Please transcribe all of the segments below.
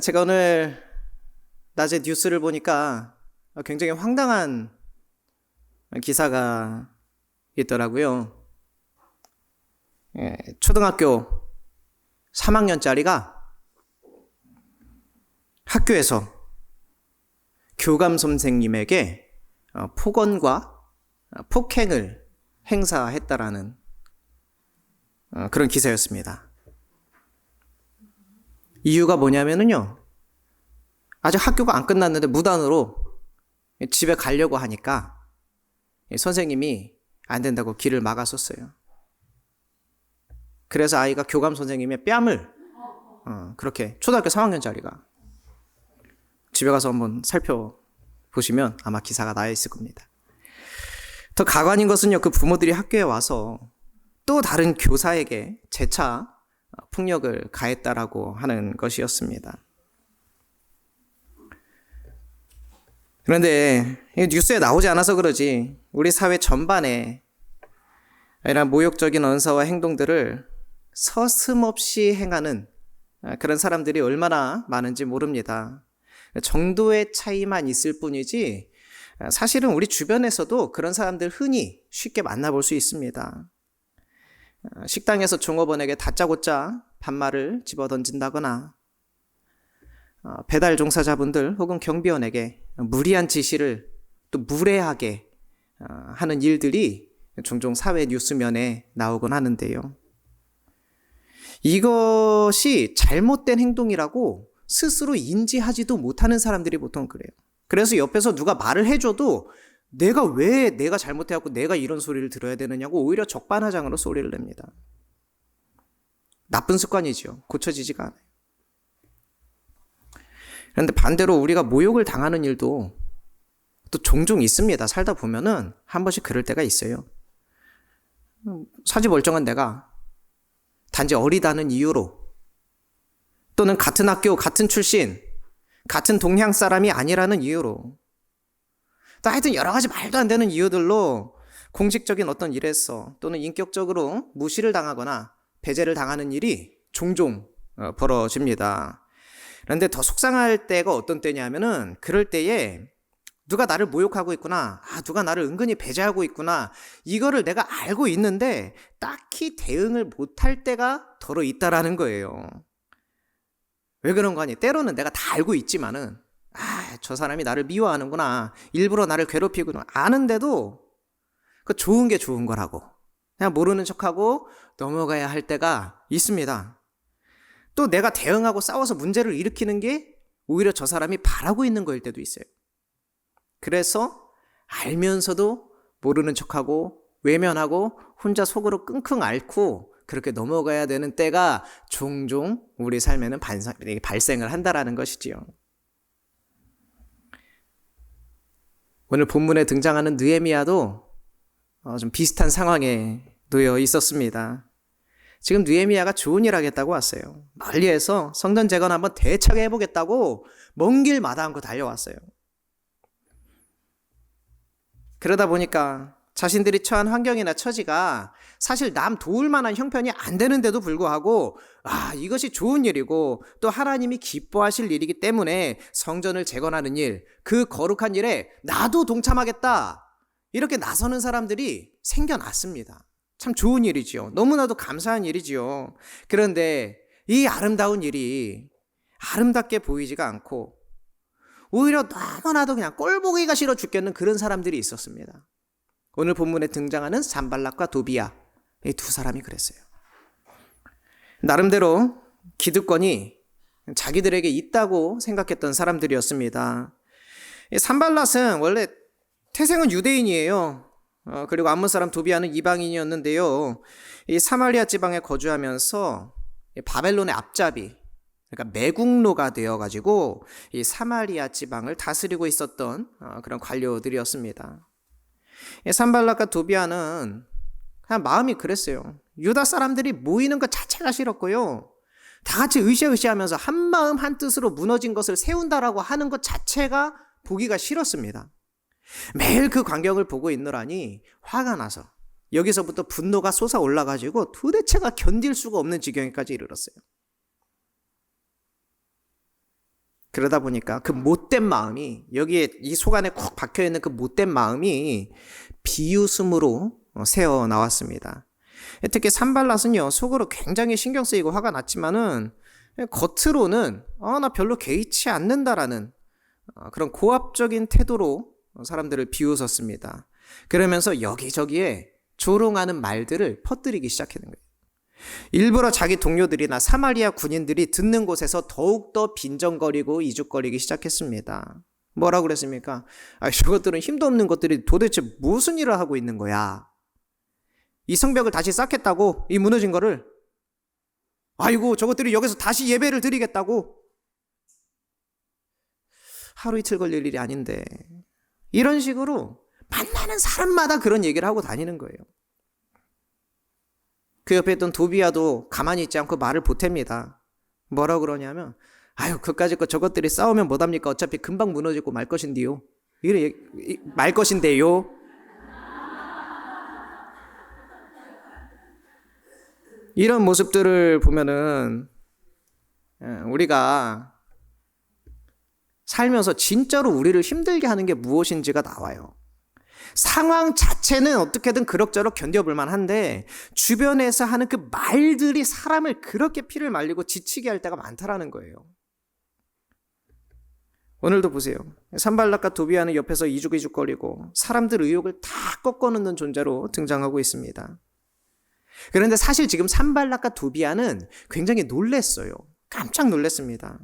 제가 오늘 낮에 뉴스를 보니까 굉장히 황당한 기사가 있더라고요. 예, 초등학교 3학년짜리가 학교에서 교감 선생님에게 어, 폭언과 폭행을 행사했다라는 어, 그런 기사였습니다. 이유가 뭐냐면은요. 아직 학교가 안 끝났는데 무단으로 집에 가려고 하니까 선생님이 안 된다고 길을 막았었어요. 그래서 아이가 교감 선생님의 뺨을 어, 그렇게 초등학교 3학년짜리가 집에 가서 한번 살펴보시면 아마 기사가 나와 있을 겁니다. 더 가관인 것은요, 그 부모들이 학교에 와서 또 다른 교사에게 재차 폭력을 가했다라고 하는 것이었습니다. 그런데 뉴스에 나오지 않아서 그러지 우리 사회 전반에 이런 모욕적인 언사와 행동들을 서슴없이 행하는 그런 사람들이 얼마나 많은지 모릅니다. 정도의 차이만 있을 뿐이지 사실은 우리 주변에서도 그런 사람들 흔히 쉽게 만나볼 수 있습니다. 식당에서 종업원에게 다짜고짜 반말을 집어 던진다거나 어, 배달 종사자분들 혹은 경비원에게 무리한 지시를 또 무례하게 어, 하는 일들이 종종 사회 뉴스면에 나오곤 하는데요. 이것이 잘못된 행동이라고 스스로 인지하지도 못하는 사람들이 보통 그래요. 그래서 옆에서 누가 말을 해줘도 내가 왜 내가 잘못해갖고 내가 이런 소리를 들어야 되느냐고 오히려 적반하장으로 소리를 냅니다. 나쁜 습관이지요. 고쳐지지가 않아요. 그런데 반대로 우리가 모욕을 당하는 일도 또 종종 있습니다. 살다 보면은 한 번씩 그럴 때가 있어요. 사지 멀쩡한 내가 단지 어리다는 이유로 또는 같은 학교, 같은 출신, 같은 동향 사람이 아니라는 이유로 또 하여튼 여러 가지 말도 안 되는 이유들로 공식적인 어떤 일에서 또는 인격적으로 무시를 당하거나 배제를 당하는 일이 종종 어, 벌어집니다. 그런데 더 속상할 때가 어떤 때냐면은 그럴 때에 누가 나를 모욕하고 있구나. 아, 누가 나를 은근히 배제하고 있구나. 이거를 내가 알고 있는데 딱히 대응을 못할 때가 더러 있다라는 거예요. 왜 그런 거 아니? 때로는 내가 다 알고 있지만은 아, 저 사람이 나를 미워하는구나. 일부러 나를 괴롭히구나. 아는데도 그 좋은 게 좋은 거라고. 그냥 모르는 척하고 넘어가야 할 때가 있습니다. 또 내가 대응하고 싸워서 문제를 일으키는 게 오히려 저 사람이 바라고 있는 거일 때도 있어요. 그래서 알면서도 모르는 척하고 외면하고 혼자 속으로 끙끙 앓고 그렇게 넘어가야 되는 때가 종종 우리 삶에는 발생을 한다라는 것이지요. 오늘 본문에 등장하는 느에미아도 어, 좀 비슷한 상황에 놓여 있었습니다. 지금 느에미아가 좋은 일 하겠다고 왔어요. 멀리에서 성전 재건 한번 대차게 해보겠다고 먼 길 마다 않고 달려왔어요. 그러다 보니까 자신들이 처한 환경이나 처지가 사실 남 도울 만한 형편이 안 되는데도 불구하고 아 이것이 좋은 일이고 또 하나님이 기뻐하실 일이기 때문에 성전을 재건하는 일, 그 거룩한 일에 나도 동참하겠다 이렇게 나서는 사람들이 생겨났습니다. 참 좋은 일이지요. 너무나도 감사한 일이지요. 그런데 이 아름다운 일이 아름답게 보이지가 않고 오히려 너무나도 그냥 꼴 보기가 싫어 죽겠는 그런 사람들이 있었습니다. 오늘 본문에 등장하는 산발락과 도비아 이두 사람이 그랬어요. 나름대로 기득권이 자기들에게 있다고 생각했던 사람들이었습니다. 산발랏은 원래 태생은 유대인이에요. 어, 그리고 암몬 사람 도비아는 이방인이었는데요. 이 사마리아 지방에 거주하면서 바벨론의 앞잡이, 그러니까 매국노가 되어가지고 이 사마리아 지방을 다스리고 있었던 어, 그런 관료들이었습니다. 산발락과 도비아는 그냥 마음이 그랬어요. 유다 사람들이 모이는 것 자체가 싫었고요. 다 같이 으쌰으쌰하면서 한 마음 한 뜻으로 무너진 것을 세운다라고 하는 것 자체가 보기가 싫었습니다. 매일 그 광경을 보고 있노라니 화가 나서 여기서부터 분노가 솟아 올라가지고 도대체가 견딜 수가 없는 지경에까지 이르렀어요. 그러다 보니까 그 못된 마음이 여기에 이 속 안에 콕 박혀 있는 그 못된 마음이 비웃음으로 어, 새어 나왔습니다. 특히 산발랏은요 속으로 굉장히 신경 쓰이고 화가 났지만은 겉으로는 아, 나 별로 개의치 않는다라는 어, 그런 고압적인 태도로 사람들을 비웃었습니다. 그러면서 여기저기에 조롱하는 말들을 퍼뜨리기 시작하는 거예요. 일부러 자기 동료들이나 사마리아 군인들이 듣는 곳에서 더욱더 빈정거리고 이죽거리기 시작했습니다. 뭐라고 그랬습니까? 아, 저것들은 힘도 없는 것들이 도대체 무슨 일을 하고 있는 거야? 이 성벽을 다시 쌓겠다고? 이 무너진 거를? 아이고, 저것들이 여기서 다시 예배를 드리겠다고? 하루 이틀 걸릴 일이 아닌데. 이런 식으로 만나는 사람마다 그런 얘기를 하고 다니는 거예요. 그 옆에 있던 도비아도 가만히 있지 않고 말을 보탭니다. 뭐라고 그러냐면, 아유, 그까짓 거 저것들이 싸우면 못합니까? 어차피 금방 무너지고 말 것인데요. 이래, 말 것인데요. 이런 모습들을 보면은, 예, 우리가 살면서 진짜로 우리를 힘들게 하는 게 무엇인지가 나와요. 상황 자체는 어떻게든 그럭저럭 견뎌볼 만한데 주변에서 하는 그 말들이 사람을 그렇게 피를 말리고 지치게 할 때가 많다라는 거예요. 오늘도 보세요. 산발락과 도비아는 옆에서 이죽이죽거리고 사람들 의욕을 다 꺾어놓는 존재로 등장하고 있습니다. 그런데 사실 지금 산발락과 도비아는 굉장히 놀랬어요. 깜짝 놀랐습니다.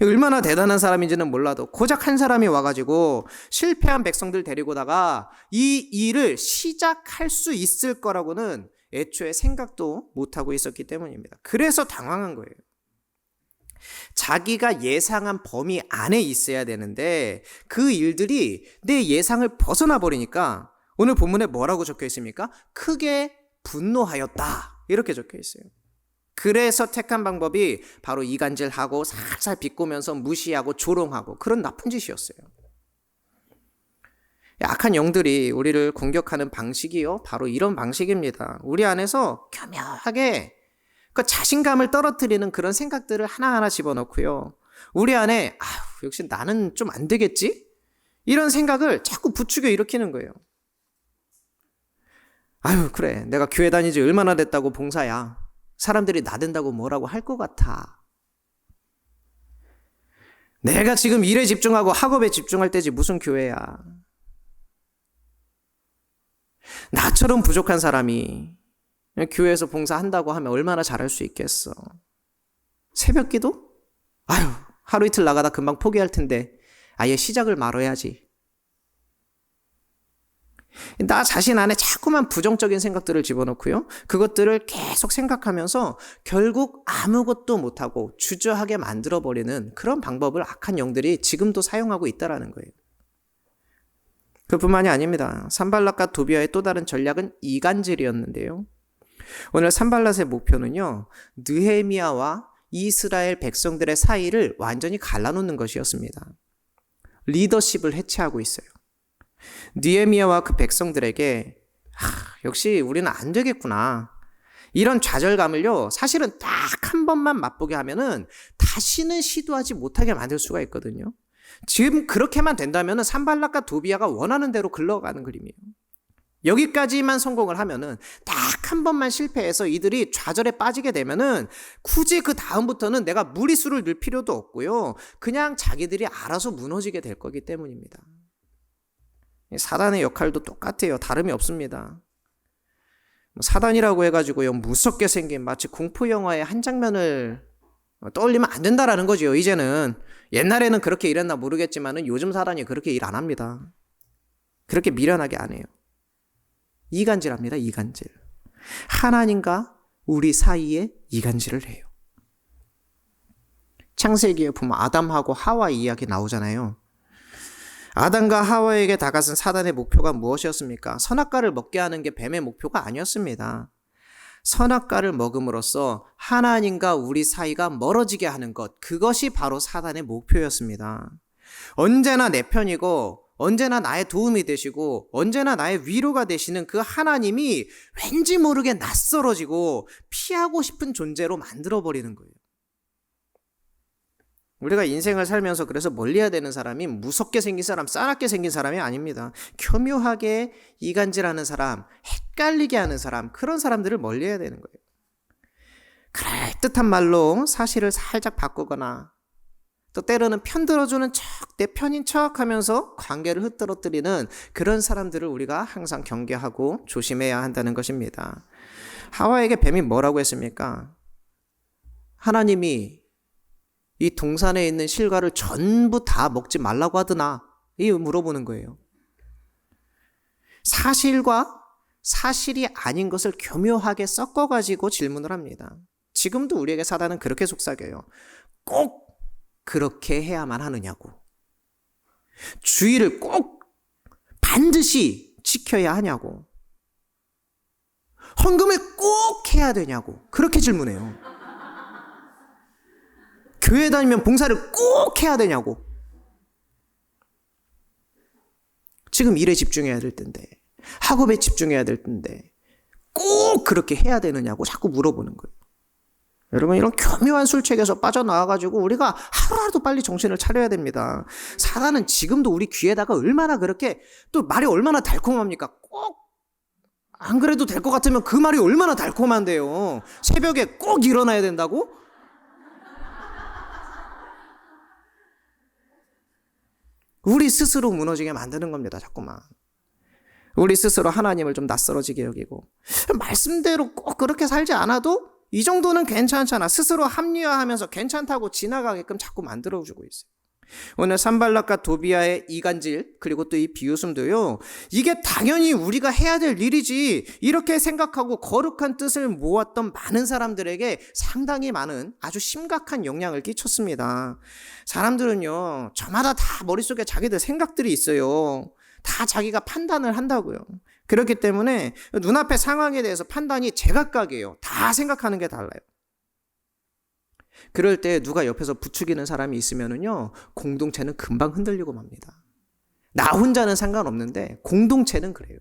얼마나 대단한 사람인지는 몰라도 고작 한 사람이 와가지고 실패한 백성들 데리고다가 이 일을 시작할 수 있을 거라고는 애초에 생각도 못하고 있었기 때문입니다. 그래서 당황한 거예요. 자기가 예상한 범위 안에 있어야 되는데 그 일들이 내 예상을 벗어나 버리니까 오늘 본문에 뭐라고 적혀 있습니까? 크게 분노하였다. 이렇게 적혀 있어요. 그래서 택한 방법이 바로 이간질하고 살살 비꼬면서 무시하고 조롱하고 그런 나쁜 짓이었어요. 악한 영들이 우리를 공격하는 방식이요. 바로 이런 방식입니다. 우리 안에서 교묘하게 그 자신감을 떨어뜨리는 그런 생각들을 하나하나 집어넣고요. 우리 안에, 아휴, 역시 나는 좀 안 되겠지? 이런 생각을 자꾸 부추겨 일으키는 거예요. 아유, 그래. 내가 교회 다니지 얼마나 됐다고 봉사야. 사람들이 나댄다고 뭐라고 할 것 같아. 내가 지금 일에 집중하고 학업에 집중할 때지 무슨 교회야. 나처럼 부족한 사람이 교회에서 봉사한다고 하면 얼마나 잘할 수 있겠어. 새벽 기도? 아유, 하루 이틀 나가다 금방 포기할 텐데 아예 시작을 말아야지. 나 자신 안에 자꾸만 부정적인 생각들을 집어넣고요. 그것들을 계속 생각하면서 결국 아무것도 못하고 주저하게 만들어버리는 그런 방법을 악한 영들이 지금도 사용하고 있다라는 거예요. 그뿐만이 아닙니다. 산발락과 도비아의 또 다른 전략은 이간질이었는데요. 오늘 산발락의 목표는요, 느헤미야와 이스라엘 백성들의 사이를 완전히 갈라놓는 것이었습니다. 리더십을 해체하고 있어요. 니에미아와 그 백성들에게 하, 역시 우리는 안 되겠구나. 이런 좌절감을요, 사실은 딱 한 번만 맛보게 하면은 다시는 시도하지 못하게 만들 수가 있거든요. 지금 그렇게만 된다면은 산발락과 도비아가 원하는 대로 흘러가는 그림이에요. 여기까지만 성공을 하면은 딱 한 번만 실패해서 이들이 좌절에 빠지게 되면은 굳이 그 다음부터는 내가 무리수를 넣을 필요도 없고요. 그냥 자기들이 알아서 무너지게 될 거기 때문입니다. 사단의 역할도 똑같아요. 다름이 없습니다. 뭐 사단이라고 해가지고요, 무섭게 생긴 마치 공포 영화의 한 장면을 떠올리면 안 된다라는 거죠. 이제는 옛날에는 그렇게 일했나 모르겠지만은 요즘 사단이 그렇게 일 안 합니다. 그렇게 미련하게 안 해요. 이간질합니다. 이간질. 하나님과 우리 사이에 이간질을 해요. 창세기에 보면 아담하고 하와 이야기 나오잖아요. 아담과 하와에게 다가선 사단의 목표가 무엇이었습니까? 선악과를 먹게 하는 게 뱀의 목표가 아니었습니다. 선악과를 먹음으로써 하나님과 우리 사이가 멀어지게 하는 것, 그것이 바로 사단의 목표였습니다. 언제나 내 편이고, 언제나 나의 도움이 되시고, 언제나 나의 위로가 되시는 그 하나님이 왠지 모르게 낯설어지고, 피하고 싶은 존재로 만들어버리는 거예요. 우리가 인생을 살면서 그래서 멀리해야 되는 사람이 무섭게 생긴 사람, 싸납게 생긴 사람이 아닙니다. 교묘하게 이간질하는 사람, 헷갈리게 하는 사람, 그런 사람들을 멀리해야 되는 거예요. 그럴듯한 말로 사실을 살짝 바꾸거나 또 때로는 편들어주는 척, 내 편인 척 하면서 관계를 흩떨어뜨리는 그런 사람들을 우리가 항상 경계하고 조심해야 한다는 것입니다. 하와에게 뱀이 뭐라고 했습니까? 하나님이 이 동산에 있는 실과를 전부 다 먹지 말라고 하드나? 이 물어보는 거예요. 사실과 사실이 아닌 것을 교묘하게 섞어가지고 질문을 합니다. 지금도 우리에게 사단은 그렇게 속삭여요. 꼭 그렇게 해야만 하느냐고. 주의를 꼭 반드시 지켜야 하냐고. 헌금을 꼭 해야 되냐고. 그렇게 질문해요. 교회 다니면 봉사를 꼭 해야 되냐고. 지금 일에 집중해야 될 텐데, 학업에 집중해야 될 텐데, 꼭 그렇게 해야 되느냐고 자꾸 물어보는 거예요. 여러분, 이런 교묘한 술책에서 빠져나와가지고 우리가 하루라도 빨리 정신을 차려야 됩니다. 사단은 지금도 우리 귀에다가 얼마나 그렇게, 또 말이 얼마나 달콤합니까? 꼭, 안 그래도 될 것 같으면 그 말이 얼마나 달콤한데요. 새벽에 꼭 일어나야 된다고? 우리 스스로 무너지게 만드는 겁니다, 자꾸만. 우리 스스로 하나님을 좀 낯설어지게 여기고. 말씀대로 꼭 그렇게 살지 않아도 이 정도는 괜찮잖아. 스스로 합리화하면서 괜찮다고 지나가게끔 자꾸 만들어주고 있어요. 오늘 산발락과 도비아의 이간질 그리고 또 이 비웃음도요. 이게 당연히 우리가 해야 될 일이지 이렇게 생각하고 거룩한 뜻을 모았던 많은 사람들에게 상당히 많은 아주 심각한 영향을 끼쳤습니다. 사람들은요. 저마다 다 머릿속에 자기들 생각들이 있어요. 다 자기가 판단을 한다고요. 그렇기 때문에 눈앞의 상황에 대해서 판단이 제각각이에요. 다 생각하는 게 달라요. 그럴 때 누가 옆에서 부추기는 사람이 있으면은요, 공동체는 금방 흔들리고 맙니다. 나 혼자는 상관없는데, 공동체는 그래요.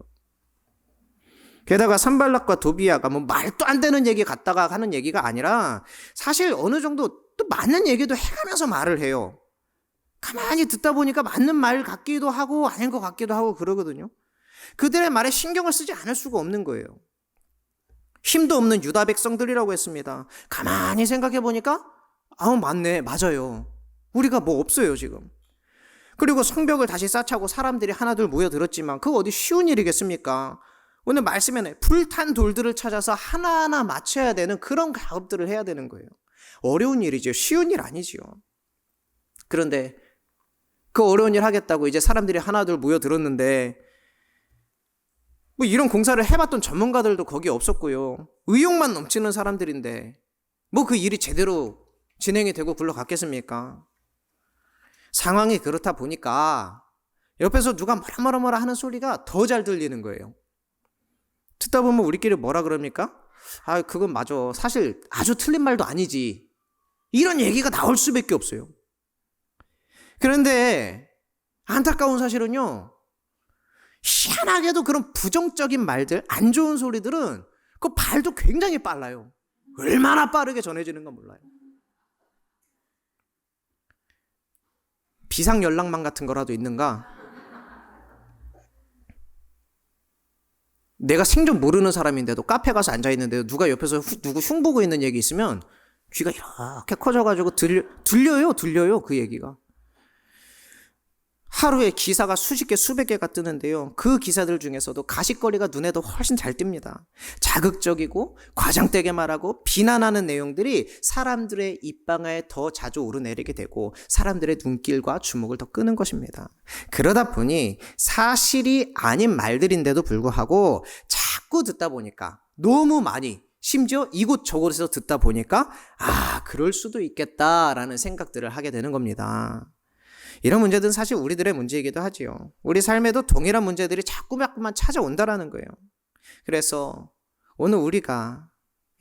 게다가 산발락과 도비아가 뭐 말도 안 되는 얘기 갖다가 하는 얘기가 아니라, 사실 어느 정도 또 맞는 얘기도 해가면서 말을 해요. 가만히 듣다 보니까 맞는 말 같기도 하고, 아닌 것 같기도 하고 그러거든요. 그들의 말에 신경을 쓰지 않을 수가 없는 거예요. 힘도 없는 유다 백성들이라고 했습니다. 가만히 생각해 보니까 아우 맞네 맞아요. 우리가 뭐 없어요 지금. 그리고 성벽을 다시 쌓자고 사람들이 하나둘 모여들었지만 그거 어디 쉬운 일이겠습니까? 오늘 말씀에는 불탄 돌들을 찾아서 하나하나 맞춰야 되는 그런 작업들을 해야 되는 거예요. 어려운 일이죠. 쉬운 일 아니지요. 그런데 그 어려운 일 하겠다고 이제 사람들이 하나둘 모여들었는데 뭐 이런 공사를 해봤던 전문가들도 거기 없었고요. 의욕만 넘치는 사람들인데 뭐 그 일이 제대로 진행이 되고 굴러갔겠습니까? 상황이 그렇다 보니까 옆에서 누가 뭐라 뭐라 뭐라 하는 소리가 더 잘 들리는 거예요. 듣다 보면 우리끼리 뭐라 그럽니까? 아, 그건 맞아. 사실 아주 틀린 말도 아니지. 이런 얘기가 나올 수밖에 없어요. 그런데 안타까운 사실은요. 희한하게도 그런 부정적인 말들, 안 좋은 소리들은 그 발도 굉장히 빨라요. 얼마나 빠르게 전해지는 건 몰라요. 비상 연락망 같은 거라도 있는가? 내가 생전 모르는 사람인데도 카페 가서 앉아 있는데도 누가 옆에서 후, 누구 흉 보고 있는 얘기 있으면 귀가 이렇게 커져가지고 들려, 들려요, 들려요, 그 얘기가. 하루에 기사가 수십 개, 수백 개가 뜨는데요. 그 기사들 중에서도 가십거리가 눈에도 훨씬 잘 띕니다. 자극적이고 과장되게 말하고 비난하는 내용들이 사람들의 입방아에 더 자주 오르내리게 되고 사람들의 눈길과 주목을 더 끄는 것입니다. 그러다 보니 사실이 아닌 말들인데도 불구하고 자꾸 듣다 보니까 너무 많이 심지어 이곳저곳에서 듣다 보니까 아, 그럴 수도 있겠다라는 생각들을 하게 되는 겁니다. 이런 문제들은 사실 우리들의 문제이기도 하지요. 우리 삶에도 동일한 문제들이 자꾸자꾸만 찾아온다라는 거예요. 그래서 오늘 우리가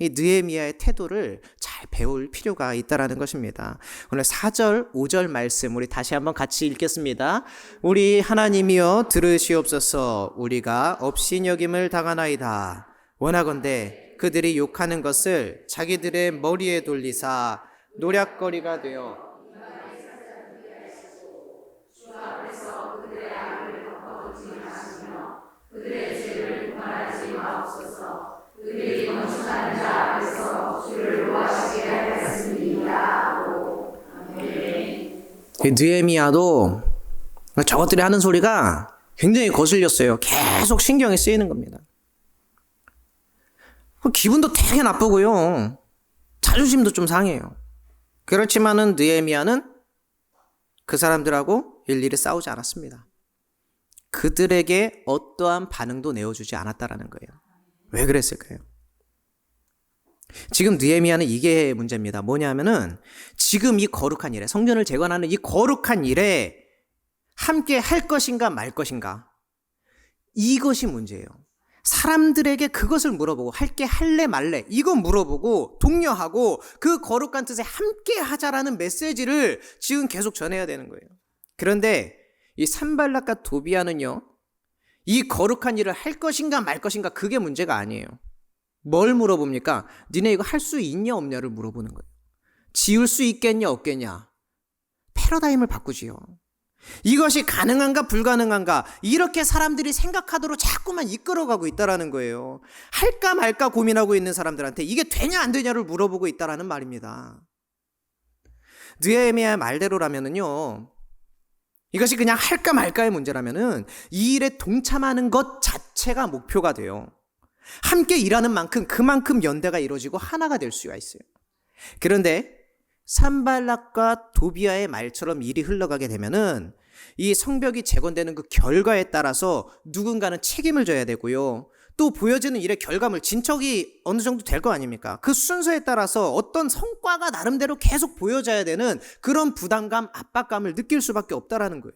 이 느에미아의 태도를 잘 배울 필요가 있다라는 것입니다. 오늘 4절, 5절 말씀 우리 다시 한번 같이 읽겠습니다. 우리 하나님이여 들으시옵소서 우리가 업신여김을 당하나이다. 원하건대 그들이 욕하는 것을 자기들의 머리에 돌리사 노략거리가 되어 느에미아도 저것들이 하는 소리가 굉장히 거슬렸어요. 계속 신경이 쓰이는 겁니다. 기분도 되게 나쁘고요. 자존심도 좀 상해요. 그렇지만은 느에미아는 그 사람들하고 일일이 싸우지 않았습니다. 그들에게 어떠한 반응도 내어주지 않았다라는 거예요. 왜 그랬을까요? 지금 느에미아는 이게 문제입니다. 뭐냐면은 지금 이 거룩한 일에 성전을 재건하는 이 거룩한 일에 함께 할 것인가 말 것인가 이것이 문제예요. 사람들에게 그것을 물어보고 할게 할래 말래 이거 물어보고 독려하고 그 거룩한 뜻에 함께 하자라는 메시지를 지금 계속 전해야 되는 거예요. 그런데 이 산발락과 도비아는요. 이 거룩한 일을 할 것인가 말 것인가 그게 문제가 아니에요. 뭘 물어봅니까? 니네 이거 할 수 있냐 없냐를 물어보는 거예요. 지을 수 있겠냐 없겠냐. 패러다임을 바꾸지요. 이것이 가능한가 불가능한가 이렇게 사람들이 생각하도록 자꾸만 이끌어가고 있다라는 거예요. 할까 말까 고민하고 있는 사람들한테 이게 되냐 안 되냐를 물어보고 있다라는 말입니다. 느헤미야 말대로라면은요. 이것이 그냥 할까 말까의 문제라면은 이 일에 동참하는 것 자체가 목표가 돼요. 함께 일하는 만큼 그만큼 연대가 이루어지고 하나가 될 수가 있어요. 그런데 산발락과 도비아의 말처럼 일이 흘러가게 되면은 이 성벽이 재건되는 그 결과에 따라서 누군가는 책임을 져야 되고요. 또 보여지는 일의 결과물, 진척이 어느 정도 될 거 아닙니까? 그 순서에 따라서 어떤 성과가 나름대로 계속 보여져야 되는 그런 부담감, 압박감을 느낄 수밖에 없다라는 거예요.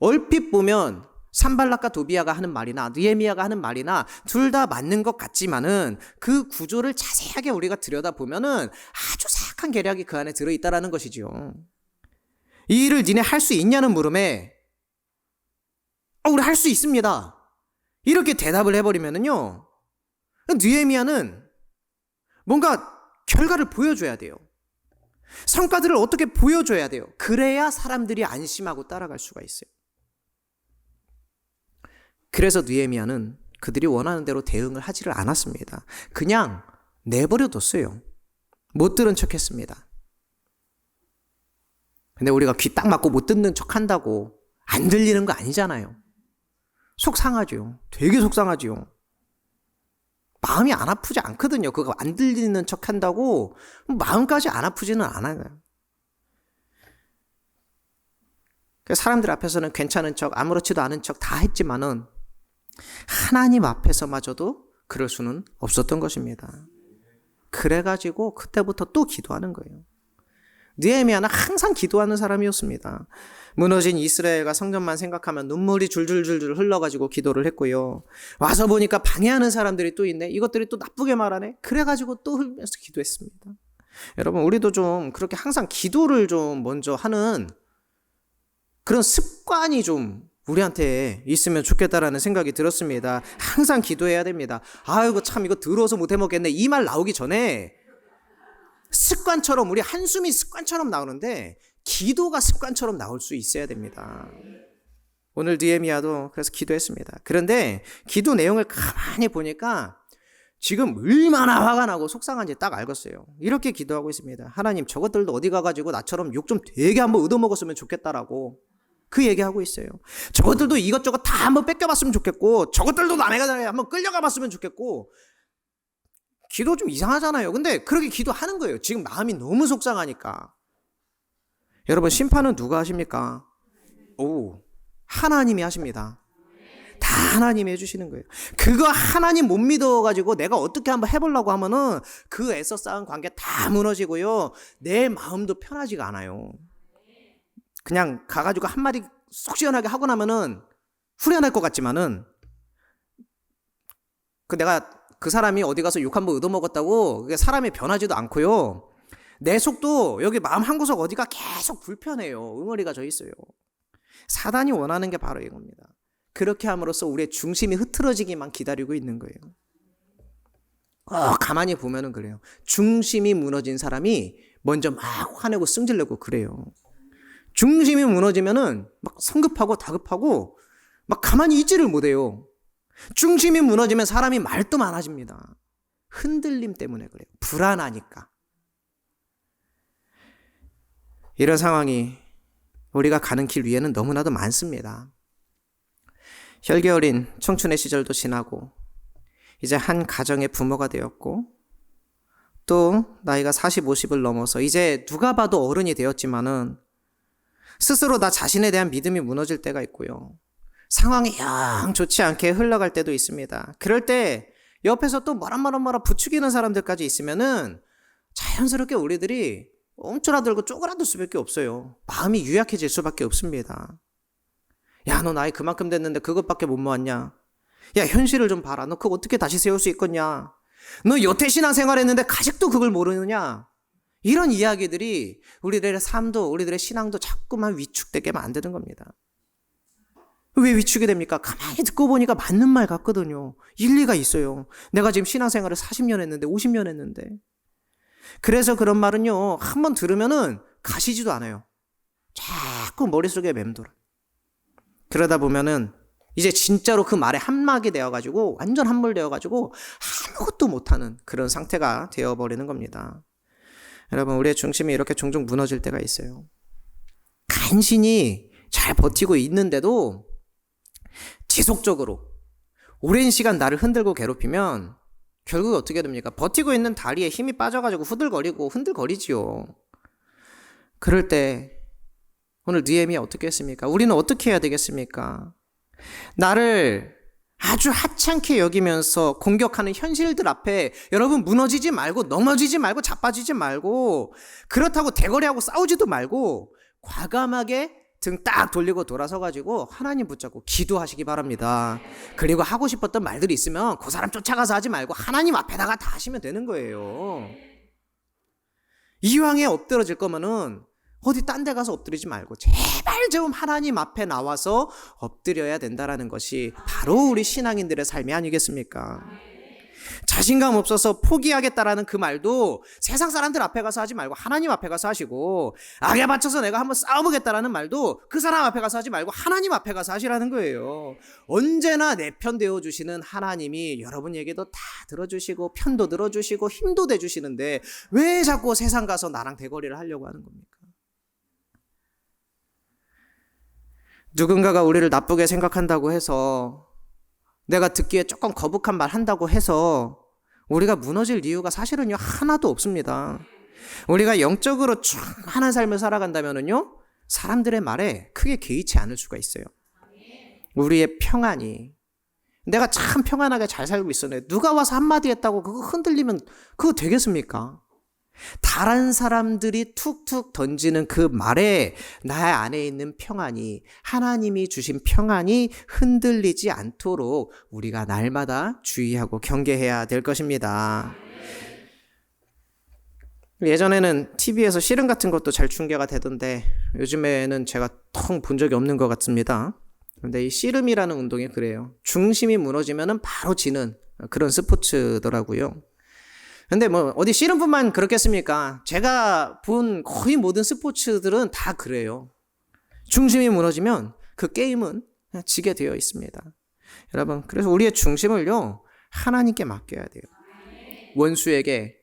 얼핏 보면 산발락과 도비아가 하는 말이나 느에미아가 하는 말이나 둘 다 맞는 것 같지만은 그 구조를 자세하게 우리가 들여다보면은 아주 사악한 계략이 그 안에 들어있다라는 것이지요. 이 일을 니네 할 수 있냐는 물음에 어, 우리 할 수 있습니다. 이렇게 대답을 해버리면은요. 느에미아는 뭔가 결과를 보여줘야 돼요. 성과들을 어떻게 보여줘야 돼요. 그래야 사람들이 안심하고 따라갈 수가 있어요. 그래서 느에미아는 그들이 원하는 대로 대응을 하지를 않았습니다. 그냥 내버려 뒀어요. 못 들은 척 했습니다. 근데 우리가 귀딱 막고 못 듣는 척 한다고 안 들리는 거 아니잖아요. 속상하죠. 되게 속상하죠. 마음이 안 아프지 않거든요. 그거 안 들리는 척 한다고 마음까지 안 아프지는 않아요. 사람들 앞에서는 괜찮은 척, 아무렇지도 않은 척 다 했지만은 하나님 앞에서마저도 그럴 수는 없었던 것입니다. 그래가지고 그때부터 또 기도하는 거예요. 느헤미야는 항상 기도하는 사람이었습니다. 무너진 이스라엘과 성전만 생각하면 눈물이 줄줄줄줄 흘러가지고 기도를 했고요. 와서 보니까 방해하는 사람들이 또 있네. 이것들이 또 나쁘게 말하네. 그래가지고 또 흘면서 기도했습니다. 여러분, 우리도 좀 그렇게 항상 기도를 좀 먼저 하는 그런 습관이 좀 우리한테 있으면 좋겠다라는 생각이 들었습니다. 항상 기도해야 됩니다. 아이고, 참, 이거 들어서 못 해 먹겠네. 이 말 나오기 전에 습관처럼, 우리 한숨이 습관처럼 나오는데, 기도가 습관처럼 나올 수 있어야 됩니다. 오늘 디에미아도 그래서 기도했습니다. 그런데 기도 내용을 가만히 보니까 지금 얼마나 화가 나고 속상한지 딱 알겠어요. 이렇게 기도하고 있습니다. 하나님 저것들도 어디 가가지고 나처럼 욕 좀 되게 한번 얻어먹었으면 좋겠다라고 그 얘기하고 있어요. 저것들도 이것저것 다 한번 뺏겨봤으면 좋겠고, 저것들도 남의 가정에 한번 끌려가봤으면 좋겠고, 기도 좀 이상하잖아요. 근데 그렇게 기도하는 거예요. 지금 마음이 너무 속상하니까. 여러분, 심판은 누가 하십니까? 오, 하나님이 하십니다. 다 하나님이 해주시는 거예요. 그거 하나님 못 믿어가지고 내가 어떻게 한번 해보려고 하면은 그 애써 쌓은 관계 다 무너지고요. 내 마음도 편하지가 않아요. 그냥 가가지고 한마디 쏙 시원하게 하고 나면은 후련할 것 같지만은 그 내가 그 사람이 어디 가서 욕 한번 얻어먹었다고 그게 사람이 변하지도 않고요. 내 속도 여기 마음 한구석 어디가 계속 불편해요. 응어리가 져 있어요. 사단이 원하는 게 바로 이겁니다. 그렇게 함으로써 우리의 중심이 흐트러지기만 기다리고 있는 거예요. 어, 가만히 보면은 그래요. 중심이 무너진 사람이 먼저 막 화내고 승질내고 그래요. 중심이 무너지면은 막 성급하고 다급하고 막 가만히 있지를 못해요. 중심이 무너지면 사람이 말도 많아집니다. 흔들림 때문에 그래요. 불안하니까. 이런 상황이 우리가 가는 길 위에는 너무나도 많습니다. 혈기 어린 청춘의 시절도 지나고 이제 한 가정의 부모가 되었고 또 나이가 40, 50을 넘어서 이제 누가 봐도 어른이 되었지만은 스스로 나 자신에 대한 믿음이 무너질 때가 있고요. 상황이 영 좋지 않게 흘러갈 때도 있습니다. 그럴 때 옆에서 또 뭐라 뭐라 뭐라 부추기는 사람들까지 있으면은 자연스럽게 우리들이 옴쭈라들고 쪼그라들 수밖에 없어요. 마음이 유약해질 수밖에 없습니다. 야, 너 나이 그만큼 됐는데 그것밖에 못 모았냐? 야, 현실을 좀 봐라. 너 그거 어떻게 다시 세울 수 있겠냐? 너 여태 신앙생활 했는데 아직도 그걸 모르느냐? 이런 이야기들이 우리들의 삶도, 우리들의 신앙도 자꾸만 위축되게 만드는 겁니다. 왜 위축이 됩니까? 가만히 듣고 보니까 맞는 말 같거든요. 일리가 있어요. 내가 지금 신앙생활을 40년 했는데, 50년 했는데. 그래서 그런 말은요, 한 번 들으면은 가시지도 않아요. 자꾸 머릿속에 맴돌아. 그러다 보면은 이제 진짜로 그 말에 한막이 되어가지고 완전 함몰되어가지고 아무것도 못하는 그런 상태가 되어버리는 겁니다. 여러분, 우리의 중심이 이렇게 종종 무너질 때가 있어요. 간신히 잘 버티고 있는데도 지속적으로 오랜 시간 나를 흔들고 괴롭히면 결국 어떻게 됩니까? 버티고 있는 다리에 힘이 빠져가지고 후들거리고 흔들거리지요. 그럴 때 오늘 니엠이 어떻게 했습니까? 우리는 어떻게 해야 되겠습니까? 나를 아주 하찮게 여기면서 공격하는 현실들 앞에 여러분 무너지지 말고 넘어지지 말고 자빠지지 말고 그렇다고 대거리하고 싸우지도 말고 과감하게 등 딱 돌리고 돌아서 가지고 하나님 붙잡고 기도하시기 바랍니다. 그리고 하고 싶었던 말들이 있으면 그 사람 쫓아가서 하지 말고 하나님 앞에다가 다 하시면 되는 거예요. 이왕에 엎드러질 거면은 어디 딴 데 가서 엎드리지 말고 제발 좀 하나님 앞에 나와서 엎드려야 된다라는 것이 바로 우리 신앙인들의 삶이 아니겠습니까? 자신감 없어서 포기하겠다라는 그 말도 세상 사람들 앞에 가서 하지 말고 하나님 앞에 가서 하시고 악에 맞춰서 내가 한번 싸워보겠다라는 말도 그 사람 앞에 가서 하지 말고 하나님 앞에 가서 하시라는 거예요. 언제나 내 편 되어 주시는 하나님이 여러분 얘기도 다 들어주시고 편도 들어주시고 힘도 대주시는데 왜 자꾸 세상 가서 나랑 대거리를 하려고 하는 겁니까? 누군가가 우리를 나쁘게 생각한다고 해서 내가 듣기에 조금 거북한 말 한다고 해서 우리가 무너질 이유가 사실은요 하나도 없습니다. 우리가 영적으로 충만한 삶을 살아간다면은요 사람들의 말에 크게 개의치 않을 수가 있어요. 우리의 평안이 내가 참 평안하게 잘 살고 있었네. 누가 와서 한마디 했다고 그거 흔들리면 그거 되겠습니까? 다른 사람들이 툭툭 던지는 그 말에 나의 안에 있는 평안이 하나님이 주신 평안이 흔들리지 않도록 우리가 날마다 주의하고 경계해야 될 것입니다. 예전에는 TV에서 씨름 같은 것도 잘 중계가 되던데 요즘에는 제가 통본 적이 없는 것 같습니다. 근데 이 씨름이라는 운동이 그래요. 중심이 무너지면 바로 지는 그런 스포츠더라고요. 근데 뭐 어디 씨름뿐만 그렇겠습니까? 제가 본 거의 모든 스포츠들은 다 그래요. 중심이 무너지면 그 게임은 지게 되어 있습니다. 여러분, 그래서 우리의 중심을요, 하나님께 맡겨야 돼요. 원수에게,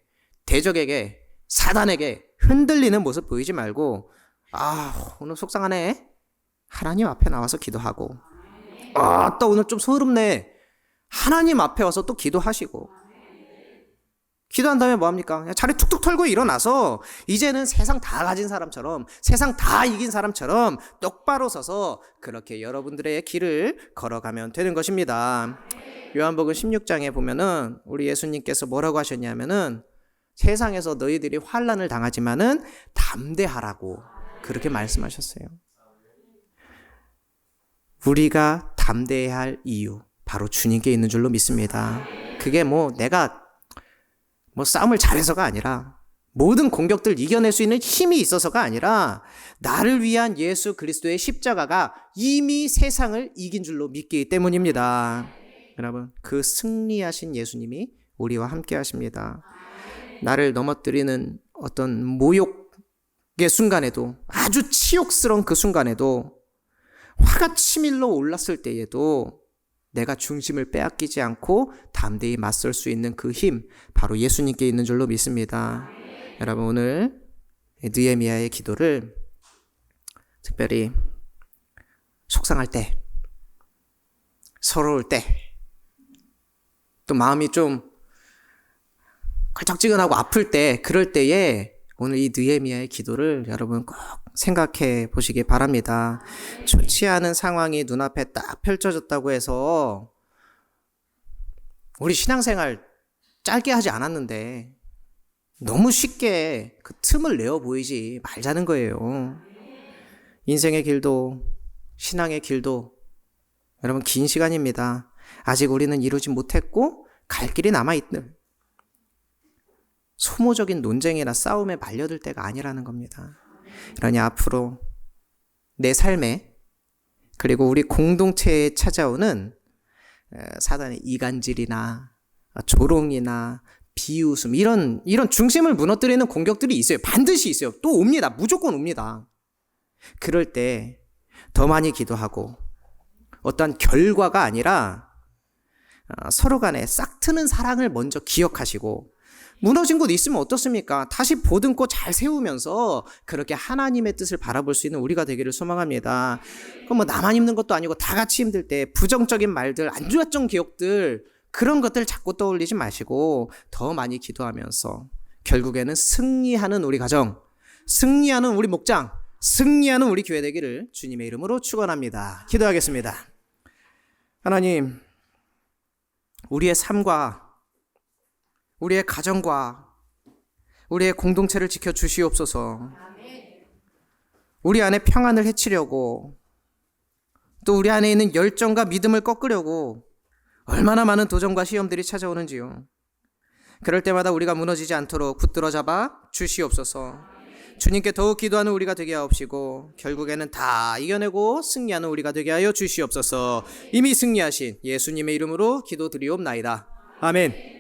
대적에게, 사단에게 흔들리는 모습 보이지 말고, 아, 오늘 속상하네. 하나님 앞에 나와서 기도하고, 아, 또 오늘 좀 소름네. 하나님 앞에 와서 또 기도하시고, 기도한 다음에 뭐합니까? 그냥 자리 툭툭 털고 일어나서 이제는 세상 다 가진 사람처럼 세상 다 이긴 사람처럼 똑바로 서서 그렇게 여러분들의 길을 걸어가면 되는 것입니다. 요한복음 16장에 보면은 우리 예수님께서 뭐라고 하셨냐면은 세상에서 너희들이 환란을 당하지만은 담대하라고 그렇게 말씀하셨어요. 우리가 담대해야 할 이유 바로 주님께 있는 줄로 믿습니다. 그게 뭐 내가 뭐 싸움을 잘해서가 아니라 모든 공격들 이겨낼 수 있는 힘이 있어서가 아니라 나를 위한 예수 그리스도의 십자가가 이미 세상을 이긴 줄로 믿기 때문입니다. 여러분, 그 승리하신 예수님이 우리와 함께 하십니다. 나를 넘어뜨리는 어떤 모욕의 순간에도 아주 치욕스러운 그 순간에도 화가 치밀러 올랐을 때에도 내가 중심을 빼앗기지 않고 담대히 맞설 수 있는 그 힘, 바로 예수님께 있는 줄로 믿습니다. 여러분, 오늘 느에미아의 기도를 특별히 속상할 때, 서러울 때, 또 마음이 좀 걸쩍지근하고 아플 때, 그럴 때에 오늘 이 느헤미야의 기도를 여러분 꼭 생각해 보시기 바랍니다. 좋지 않은 상황이 눈앞에 딱 펼쳐졌다고 해서 우리 신앙생활 짧게 하지 않았는데 너무 쉽게 그 틈을 내어 보이지 말자는 거예요. 인생의 길도 신앙의 길도 여러분 긴 시간입니다. 아직 우리는 이루지 못했고 갈 길이 남아 있는 소모적인 논쟁이나 싸움에 말려들 때가 아니라는 겁니다. 그러니 앞으로 내 삶에 그리고 우리 공동체에 찾아오는 사단의 이간질이나 조롱이나 비웃음 이런 이런 중심을 무너뜨리는 공격들이 있어요. 반드시 있어요. 또 옵니다. 무조건 옵니다. 그럴 때 더 많이 기도하고 어떤 결과가 아니라 서로 간에 싹 트는 사랑을 먼저 기억하시고 무너진 곳 있으면 어떻습니까? 다시 보듬고 잘 세우면서 그렇게 하나님의 뜻을 바라볼 수 있는 우리가 되기를 소망합니다. 그럼 뭐 나만 힘든 것도 아니고 다 같이 힘들 때 부정적인 말들, 안 좋았던 기억들 그런 것들 자꾸 떠올리지 마시고 더 많이 기도하면서 결국에는 승리하는 우리 가정, 승리하는 우리 목장, 승리하는 우리 교회 되기를 주님의 이름으로 축원합니다. 기도하겠습니다. 하나님, 우리의 삶과 우리의 가정과 우리의 공동체를 지켜 주시옵소서. 우리 안에 평안을 해치려고 또 우리 안에 있는 열정과 믿음을 꺾으려고 얼마나 많은 도전과 시험들이 찾아오는지요. 그럴 때마다 우리가 무너지지 않도록 붙들어 잡아 주시옵소서. 주님께 더욱 기도하는 우리가 되게 하옵시고 결국에는 다 이겨내고 승리하는 우리가 되게 하여 주시옵소서. 이미 승리하신 예수님의 이름으로 기도드리옵나이다. 아멘.